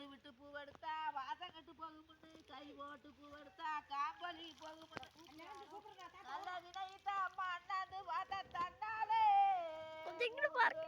காம்பொலி விட்டு பூவெடுத்தா வாசம் கட்டு போகுமுண்டு கை ஓட்டு பூவெடுத்தா காம்பொலி போகுமுண்டு நல்ல வினைத்தா அம்மா அண்ணாந்து வாத்த தன்னாலே பாரு.